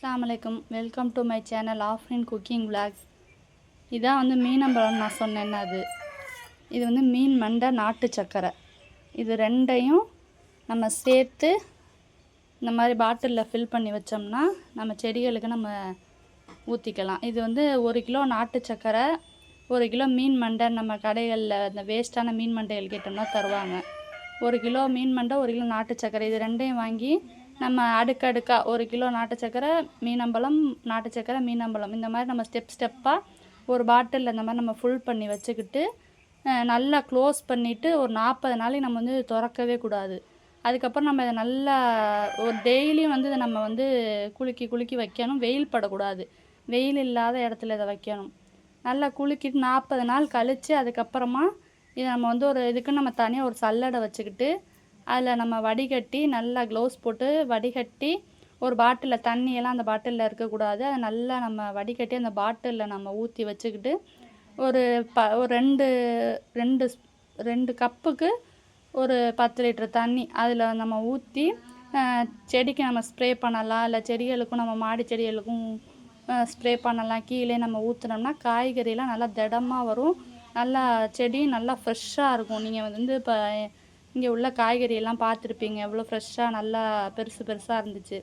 அஸ்ஸலாமு welcome to my channel Afrin cooking vlogs இதான் வந்து மீனம்பழம் நான் சொன்னேன்னா அது? இது வந்து மீன் மண்டை நாட்டு சக்கரை. இது ரெண்டையும் நம்ம சேர்த்து இந்த மாதிரி பாட்டிலில் ஃபில் பண்ணி வச்சோம்னா நம்ம செடிகளுக்கு நம்ம ஊற்றிக்கலாம் இது வந்து ஒரு கிலோ நாட்டு சக்கரை ஒரு கிலோ மீன் மண்டை நம்ம கடைகளில் இந்த வேஸ்ட்டான மீன் மண்டைகள் கேட்டோம்னா தருவாங்க. ஒரு கிலோ மீன் மண்டை ஒரு கிலோ நாட்டு சக்கரை இது ரெண்டையும் வாங்கி நம்ம அடுக்கடுக்காக ஒரு கிலோ நாட்டு சக்கரை மீனம்பழம் நாட்டு சக்கரை மீனம்பழம். இந்த மாதிரி நம்ம ஸ்டெப் ஸ்டெப்பாக ஒரு பாட்டிலில் இந்த மாதிரி நம்ம ஃபுல் பண்ணி வச்சுக்கிட்டு நல்லா க்ளோஸ் பண்ணிவிட்டு ஒரு நாற்பது நாளைக்கு நம்ம வந்து திறக்கவே கூடாது. அதுக்கப்புறம் நம்ம இதை நல்லா ஒரு டெய்லியும் வந்து இதை நம்ம வந்து குலுக்கி குலுக்கி வைக்கணும். வெயில் படக்கூடாது. வெயில் இல்லாத இடத்துல இதை வைக்கணும். நல்லா குலுக்கிட்டு நாற்பது நாள் கழித்து அதுக்கப்புறமா இதை நம்ம வந்து ஒரு இதுக்குன்னு நம்ம தனியாக ஒரு சல்லடை வச்சுக்கிட்டு அதில் நம்ம வடிகட்டி நல்லா க்ளவுஸ் போட்டு வடிகட்டி ஒரு பாட்டிலில் தண்ணியெல்லாம் அந்த பாட்டிலில் இருக்கக்கூடாது. அதை நல்லா நம்ம வடிகட்டி அந்த பாட்டிலில் நம்ம ஊற்றி வச்சுக்கிட்டு ஒரு ப ஒரு ரெண்டு ரெண்டு ஸ்- ரெண்டு கப்புக்கு ஒரு பத்து லிட்டர் தண்ணி அதில் நம்ம ஊற்றி செடிக்கு நம்ம ஸ்ப்ரே பண்ணலாம். இல்லை செடிகளுக்கும் நம்ம மாடி செடிகளுக்கும் ஸ்ப்ரே பண்ணலாம். கீழே நம்ம ஊற்றுனோம்னா காய்கறிலாம் நல்லா திடமாக வரும். நல்லா செடி நல்லா ஃப்ரெஷ்ஷாக இருக்கும். நீங்கள் வந்து இப்போ இங்கே உள்ள காய்கறியெல்லாம் பார்த்துருப்பீங்க. எவ்வளோ ஃப்ரெஷ்ஷாக நல்லா பெருசு பெருசாக இருந்துச்சு.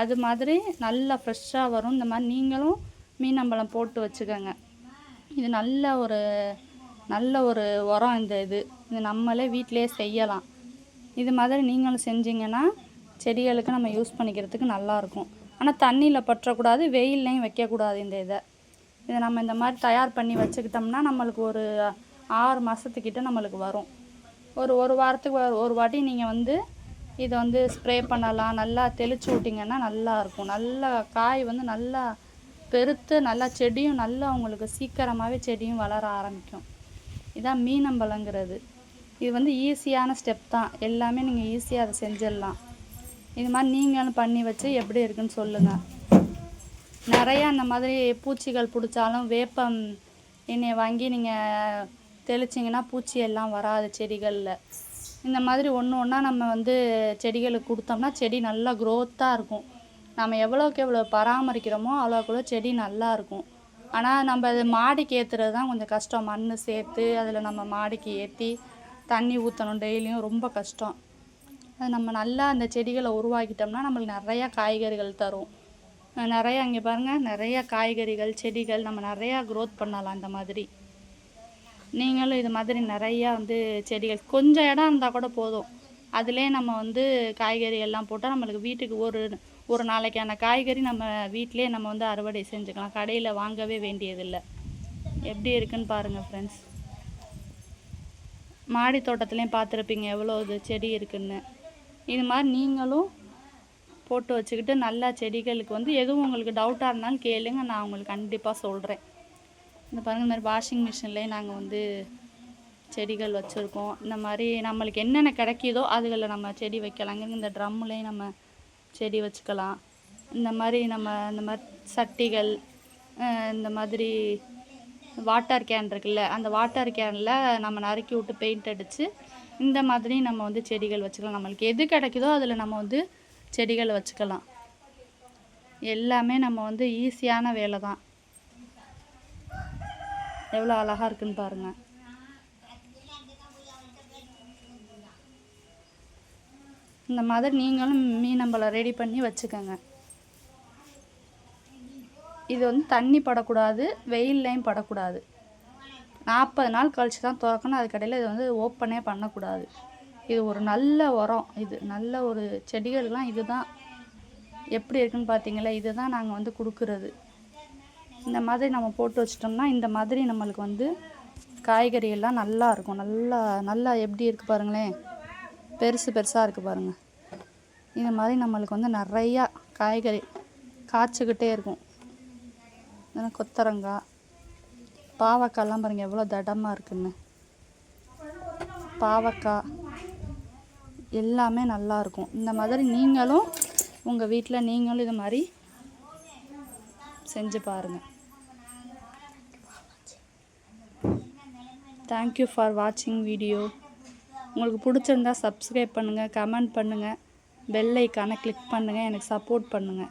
அது மாதிரி நல்லா ஃப்ரெஷ்ஷாக வரும். இந்த மாதிரி நீங்களும் மீனம்பழம் போட்டு வச்சுக்கோங்க. இது நல்ல ஒரு நல்ல ஒரு உரம் இந்த இது. இது நம்மளே வீட்டிலே செய்யலாம். இது மாதிரி நீங்களும் செஞ்சீங்கன்னா செடிகளுக்கு நம்ம யூஸ் பண்ணிக்கிறதுக்கு நல்லாயிருக்கும் ஆனால் தண்ணியில் பற்றக்கூடாது வெயில்லையும் வைக்கக்கூடாது இந்த இதை. இதை நம்ம இந்த மாதிரி தயார் பண்ணி வச்சுக்கிட்டோம்னா நம்மளுக்கு ஒரு ஆறு மாதத்துக்கிட்ட நம்மளுக்கு வரும். ஒரு ஒரு வாரத்துக்கு ஒரு- வாட்டி நீங்கள் வந்து இதை வந்து ஸ்ப்ரே பண்ணலாம். நல்லா தெளிச்சு விட்டிங்கன்னா நல்லா இருக்கும். நல்லா காய் வந்து நல்லா பெருத்து நல்லா செடியும் நல்லா உங்களுக்கு சீக்கிரமாகவே செடியும் வளர ஆரம்பிக்கும். இதான் மீனம்பழங்கிறது. இது வந்து ஈஸியான ஸ்டெப் தான். எல்லாமே நீங்கள் ஈஸியாக அதை செஞ்சிடலாம். இது மாதிரி நீங்களும் பண்ணி வச்சு எப்படி இருக்குன்னு சொல்லுங்கள் நிறையா அந்த மாதிரி பூச்சிகள் பிடிச்சாலும் வேப்பம் எண்ணெயை வாங்கி நீங்கள் தெளிச்சிங்கன்னா பூச்சி எல்லாம் வராது செடிகளில். இந்த மாதிரி ஒன்று ஒன்றா நம்ம வந்து செடிகளுக்கு கொடுத்தோம்னா செடி நல்லா க்ரோத்தாக இருக்கும். நம்ம எவ்வளோக்கு எவ்வளோ பராமரிக்கிறோமோ அவ்வளோக்கு அவ்வளோ செடி நல்லா இருக்கும். ஆனால் நம்ம அது மாடிக்கு ஏற்றுறது தான் கொஞ்சம் கஷ்டம். மண் சேர்த்து அதில் நம்ம மாடிக்கு ஏற்றி தண்ணி ஊற்றணும் டெய்லியும் ரொம்ப கஷ்டம். அது நம்ம நல்லா அந்த செடிகளை உருவாக்கிட்டோம்னா நம்மளுக்கு நிறையா காய்கறிகள் தரும். நிறையா இங்கே பாருங்கள் நிறையா காய்கறிகள் செடிகள் நம்ம நிறையா க்ரோத் பண்ணலாம் இந்த மாதிரி. நீங்களும் இது மாதிரி நிறையா வந்து செடிகள் கொஞ்சம் இடம் இருந்தால் கூட போதும். அதிலே நம்ம வந்து காய்கறி எல்லாம் போட்டால் நம்மளுக்கு வீட்டுக்கு ஒரு ஒரு நாளைக்கான காய்கறி நம்ம வீட்டிலே நம்ம வந்து அறுவடை செஞ்சுக்கலாம். கடையில் வாங்கவே வேண்டியதில்லை. எப்படி இருக்குன்னு பாருங்கள் ஃப்ரெண்ட்ஸ் மாடி தோட்டத்துலேயும் பார்த்துருப்பீங்க எவ்வளோ இது செடி இருக்குன்னு. இது மாதிரி நீங்களும் போட்டு வச்சுக்கிட்டு நல்லா செடிகளுக்கு வந்து எதுவும் உங்களுக்கு டவுட்டாக இருந்தாலும் கேளுங்க நான் உங்களுக்கு கண்டிப்பாக சொல்கிறேன் இந்த பாருங்கள் இந்த மாதிரி வாஷிங் மிஷின்லேயே நாங்கள் வந்து செடிகள் வச்சுருக்கோம். இந்த மாதிரி நம்மளுக்கு என்னென்ன கிடைக்கிதோ அதுகளில் நம்ம செடி வைக்கலாங்க இந்த ட்ரம்முலேயும் நம்ம செடி வச்சுக்கலாம். இந்த மாதிரி நம்ம இந்த மாதிரி சட்டிகள் இந்த மாதிரி வாட்டர் கேன் இருக்குல்ல அந்த வாட்டர் கேனில் நம்ம நறுக்கி விட்டு பெயிண்ட் அடித்து இந்த மாதிரி நம்ம வந்து செடிகள் வச்சுக்கலாம். நம்மளுக்கு எது கிடைக்குதோ அதில் நம்ம வந்து செடிகள் வச்சுக்கலாம். எல்லாமே நம்ம வந்து ஈஸியான வேலை தான் எவ்வளோ அழகாக இருக்குன்னு பாருங்கள் இந்த மாதிரி நீங்களும் மீனம்பழம் ரெடி பண்ணி வச்சுக்கோங்க. இது வந்து தண்ணி படக்கூடாது வெயில்லையும் படக்கூடாது. நாற்பது நாள் கழிச்சு தான் திறக்கணும் அதுக்கடையில் இது வந்து ஓப்பனே பண்ணக்கூடாது. இது ஒரு நல்ல உரம் இது நல்ல ஒரு செடிகளுக்கெலாம் இதுதான். எப்படி இருக்குன்னு பார்த்தீங்களா இதுதான் நாங்கள் வந்து கொடுக்குறது. இந்த மாதிரி நம்ம போட்டு வச்சிட்டோம்னா இந்த மாதிரி நம்மளுக்கு வந்து காய்கறி எல்லாம் நல்லா இருக்கும். நல்லா நல்லா எப்படி இருக்குது பாருங்களேன். பெருசு பெருசாக இருக்குது பாருங்கள் இந்த மாதிரி நம்மளுக்கு வந்து நிறையா காய்கறி காய்ச்சிக்கிட்டே இருக்கும். இதெல்லாம் கொத்தரங்காய் பாவக்காய்லாம் பாருங்கள் எவ்வளோ தடமாக இருக்குன்னு. பாவக்காய் எல்லாமே நல்லா இருக்கும். இந்த மாதிரி நீங்களும் உங்கள் வீட்டில் நீங்களும் இது மாதிரி செஞ்சு பாருங்கள் தேங்க்யூ ஃபார் வாட்சிங் வீடியோ உங்களுக்கு பிடிச்சிருந்தா சப்ஸ்கிரைப் பண்ணுங்கள் கமெண்ட் பண்ணுங்கள் பெல் ஐக்கானை கிளிக் பண்ணுங்கள் எனக்கு சப்போர்ட் பண்ணுங்கள்